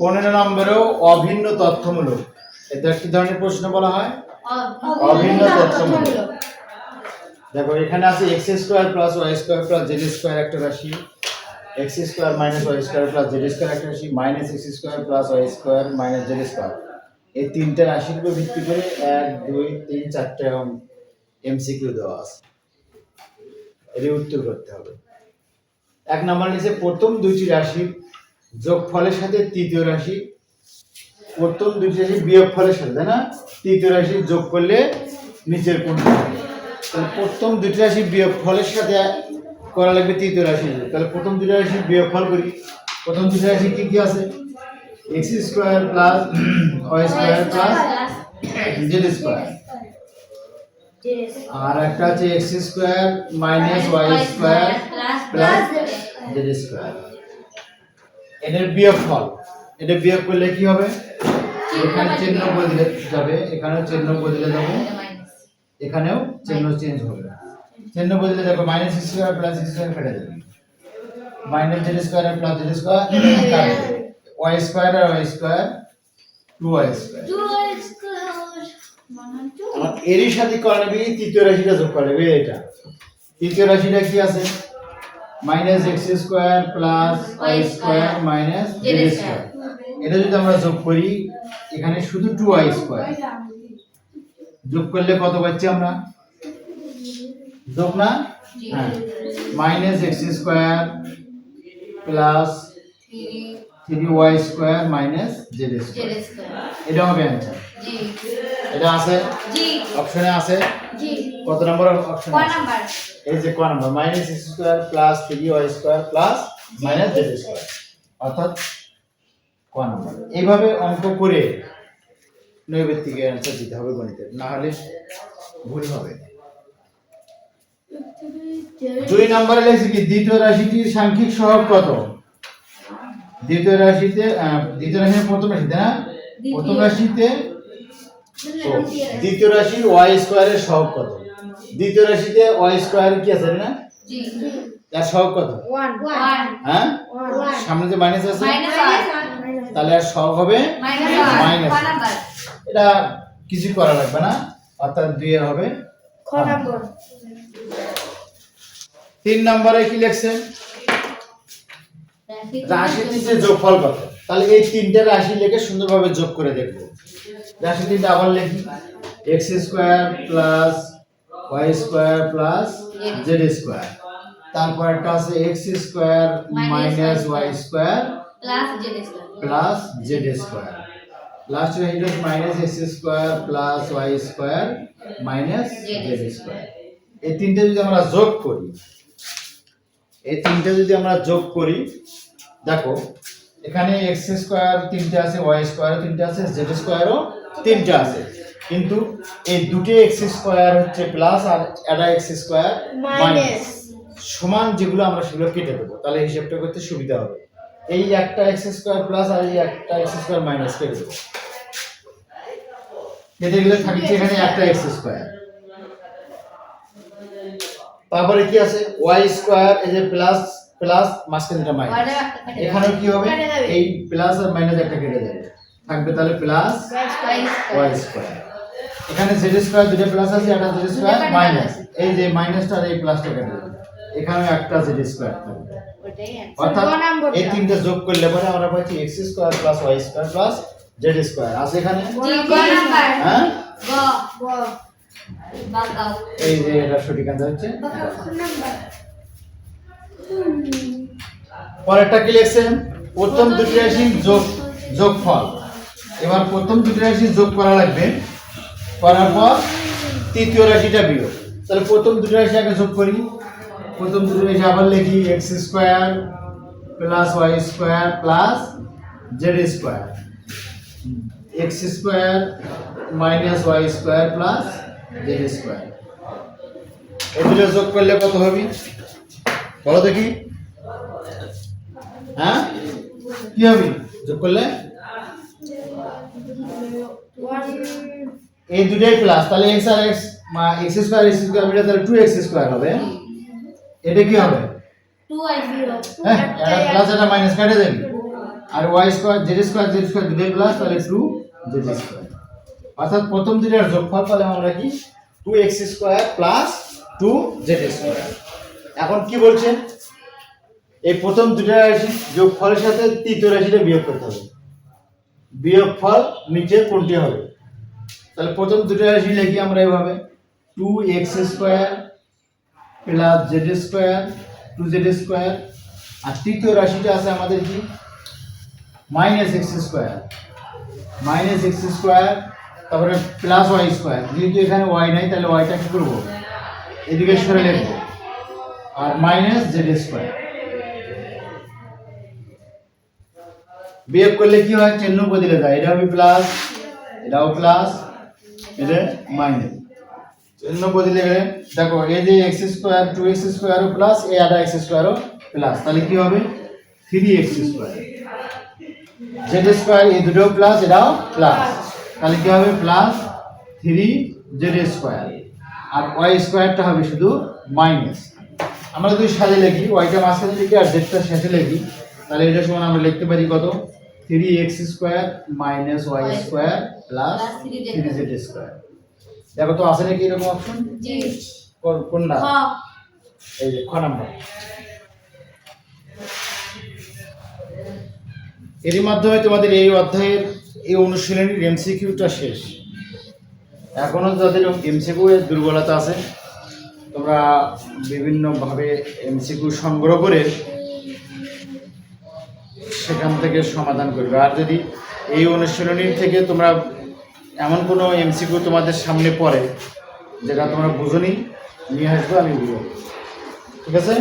পনেরো নম্বরেও অভিন্ন তথ্যমূলক। এটা কি ধরনের প্রশ্ন বলা হয়? অভিন্ন তথ্যমূলক। দেখো, এখানে আছে x square plus y square plus z square একটা রাশি। X square minus y square plus z square একটা রাশি minus x square plus y square minus z square এই তিনটে রাশির উপর ভিত্তি করে এক, দুই, তিন, চারটে এমসিকিউ দেওয়া আছে। এর উত্তর করতে হবে। এক নম্বর নিচে প্রথম দুইটি রাশির যোগফলের সাথে তৃতীয় রাশি। প্রথম দুইটি রাশি বিয়োগ ফলের সাথে, তাই না? তৃতীয় রাশি যোগ করলে নিচের কোনটা তাহলে প্রথম দুটি রাশি বিয়োগ ফলের সাথে করা লাগবে তৃতীয় রাশি। তাহলে প্রথম দুটি রাশি বিয়োগ ফল করি। প্রথম দুটি রাশি কি কি আছে? X square plus y square plus z square. আর একটা আছে x square minus y square plus z square এটার বিয়োগ ফল। এটা বিয়োগ করলে কি হবে? এখানে চিহ্ন বদলে যাবে। এখানেও চিহ্ন বদলে যাবে এখানেও চিহ্ন চেঞ্জ হবে। চিহ্ন বদলে যাবে মাইনাস স্কোয়ার প্লাস স্কোয়ার কেটে যাবে মাইনাস জেড স্কোয়ার আর plus z square y square আর y square two y square এরই সাথে করে তৃতীয় রাশিটা যোগ করে নেবে? এটা তৃতীয় রাশিটা কি আছে? Minus x square plus y square minus z square. এটা যদি আমরা যোগ করি এখানে শুধু টু ওয়াই স্কোয়ার। যোগ করলে কত পাচ্ছি আমরা? যোগ না? হ্যাঁ। Minus x square plus three y square minus z square. এটা হবে অ্যান্সার এটা আছে? অপশনে আছে? কত নম্বর? অপশন এই যে ক number minus x square plus three y square plus minus z square অর্থাৎ ক নাম্বার। এইভাবে অঙ্ক করে নৈবেত্তিকে অ্যান্সার দিতে হবে গণিতের না হলে ভুল হবে। দুই নম্বরে লিখছি কি দ্বিতীয় রাশিটির সাংখ্যিক সহগ কত? দ্বিতীয় রাশিতে দ্বিতীয় রাশির প্রথম রাশিতে না? প্রথম রাশিতে তো, দ্বিতীয় রাশির ওয়াই স্কোয়ারের সহগ কত? দ্বিতীয় রাশিতে ওয়াই স্কোয়ার কি আছে না? তার সহগ কত? হ্যাঁ? সামনে যে মাইনাস আছে তাহলে আর সহগ হবে মাইনাস এটা কিছু করা লাগবে না অর্থাৎ দুই এর হবে তিন নম্বরে কি লিখছেন? রাশি তিনটে যোগফল কত? তাহলে এই তিনটে রাশি লিখে সুন্দরভাবে যোগ করে দেখব। রাশি তিনটে আবার লিখি। X square plus y square plus z square তারপর একটা আছে x square minus y square plus z square last রাশিটা minus x square plus y square minus z square এই তিনটে যদি আমরা যোগ করি এই তিনটে যদি আমরা যোগ করি দেখো এখানে এক্স স্কোয়ার তিনটে আছে ওয়াই স্কোয়ার তিনটে আছে জেড স্কোয়ারও তিনটে আছে। কিন্তু এই দুটি এক্স স্কোয়ার হচ্ছে প্লাস আর একটা এক্স স্কোয়ার মাইনাস সমান যেগুলো আমরা সেগুলো কেটে দেবো তাহলে হিসাবটা করতে সুবিধা হবে। এই একটা এক্স স্কোয়ার প্লাস আর এই একটা এক্স স্কোয়ার মাইনাস কেটে দেবো। কেটে গেলে থাকছে এখানে একটা এক্স স্কোয়ার তারপরে কি আছে? ওয়াই স্কোয়ার এই যে প্লাস প্লাস মাঝখানেটা মাইনাস এখানে কি হবে? এই প্লাস আর মাইনাস একটা কেটে যাবে থাকবে তাহলে প্লাস ওয়াই স্কোয়ার এখানে জেড স্কোয়ার দুটো প্লাস আছে একটা জেড স্কোয়ার মাইনাস এই যে মাইনাসটা আর এই প্লাসটা কেটে যাবে এখানে একটা জেড স্কোয়ার থাকবে। অর্থাৎ এই তিনটে যোগ করলে পরে আমরা পাচ্ছি x square plus y square plus z square আছে এখানে? হ্যাঁ? এই যে এটা সঠিক আনসার হচ্ছে? পরেরটা কি লিখছেন? প্রথম দুটি রাশির যোগ যোগফল। এবার প্রথম দুটি রাশি যোগ করা লাগবে। করার পর তৃতীয় রাশিটা বিয়োগ। তাহলে প্রথম দুটি রাশি আগে যোগ করি। প্রথম দুটি রাশি আবার লিখি x square plus y square plus z square x square minus y square plus z square এগুলো যোগ করলে কত হবে? বলো দেখি। হ্যাঁ? কি হবে? যোগ করলে? এই দুটাই প্লাস তাহলে এক্স আর x x square x square মিলে তাহলে টু এক্স স্কোয়ার হবে। এটা কি হবে? হ্যাঁ প্লাস এটা মাইনাস কাটে দেন। আর y square z square z square দুটোই প্লাস তাহলে টু জেড স্কোয়ার অর্থাৎ প্রথম দুটার যোগফল তাহলে আমরা কি? Two x square plus two z square এখন কি বলছেন? এই প্রথম দুটা রাশি যোগফলের সাথে তৃতীয় রাশিটা বিয়োগ করতে হবে। বিয়োগ ফল নিচে কোনটি হবে? তাহলে প্রথম দুটো রাশি লিখি আমরা এভাবে। Two x square plus z square two z square আর তৃতীয় রাশিটা আছে আমাদের কি? Minus x square minus x square তারপরে প্লাস ওয়াই স্কোয়ার যেহেতু এখানে ওয়াই নাই, তাহলে ওয়াইটা কি করব? এদিকে সরে লিখব। আর মাইনাস জেড স্কোয়ার বিয়োগ করলে কি হয়? চিহ্ন বদলে যায়। এটা হবে প্লাস এটাও প্লাস এটা মাইনাস চিহ্ন বদলে গেলে, দেখো, এই যে এক্স স্কোয়ার টু এক্স স্কোয়ারও প্লাস এ আটা এক্স স্কোয়ারও প্লাস তাহলে কি হবে? Three x square z square এই দুটো প্লাস এটাও প্লাস তাহলে কি হবে? প্লাস থ্রি জেড স্কোয়ার আর ওয়াই স্কোয়ারটা হবে শুধু মাইনাস আমরা যদি সাজে লিখি ওয়াইটা মাঝখানে লিখি আর জেডটা শেষে লিখি, তাহলে এটা সমান আমরা লিখতে পারি কত? Three x square minus y square plus three z square দেখো তো আছে নাকি এরকম অপশন কোনটা এই যে খ নাম্বার এরই মাধ্যমে তোমাদের এই অধ্যায়ের এই অনুশীলনীর এমসিকিউটা শেষ। এখনও যাদের এমসিকিউ এর দুর্বলতা আছে তোমরা বিভিন্নভাবে এমসিকিউ সংগ্রহ করে সেখান থেকে সমাধান করবে। আর যদি এই অনুশীলনী থেকে তোমরা এমন কোনো এমসিকিউ তোমাদের সামনে পড়ে, যেটা তোমরা বুঝো নিয়ে আসবে, আমি বুঝব। ঠিক আছে?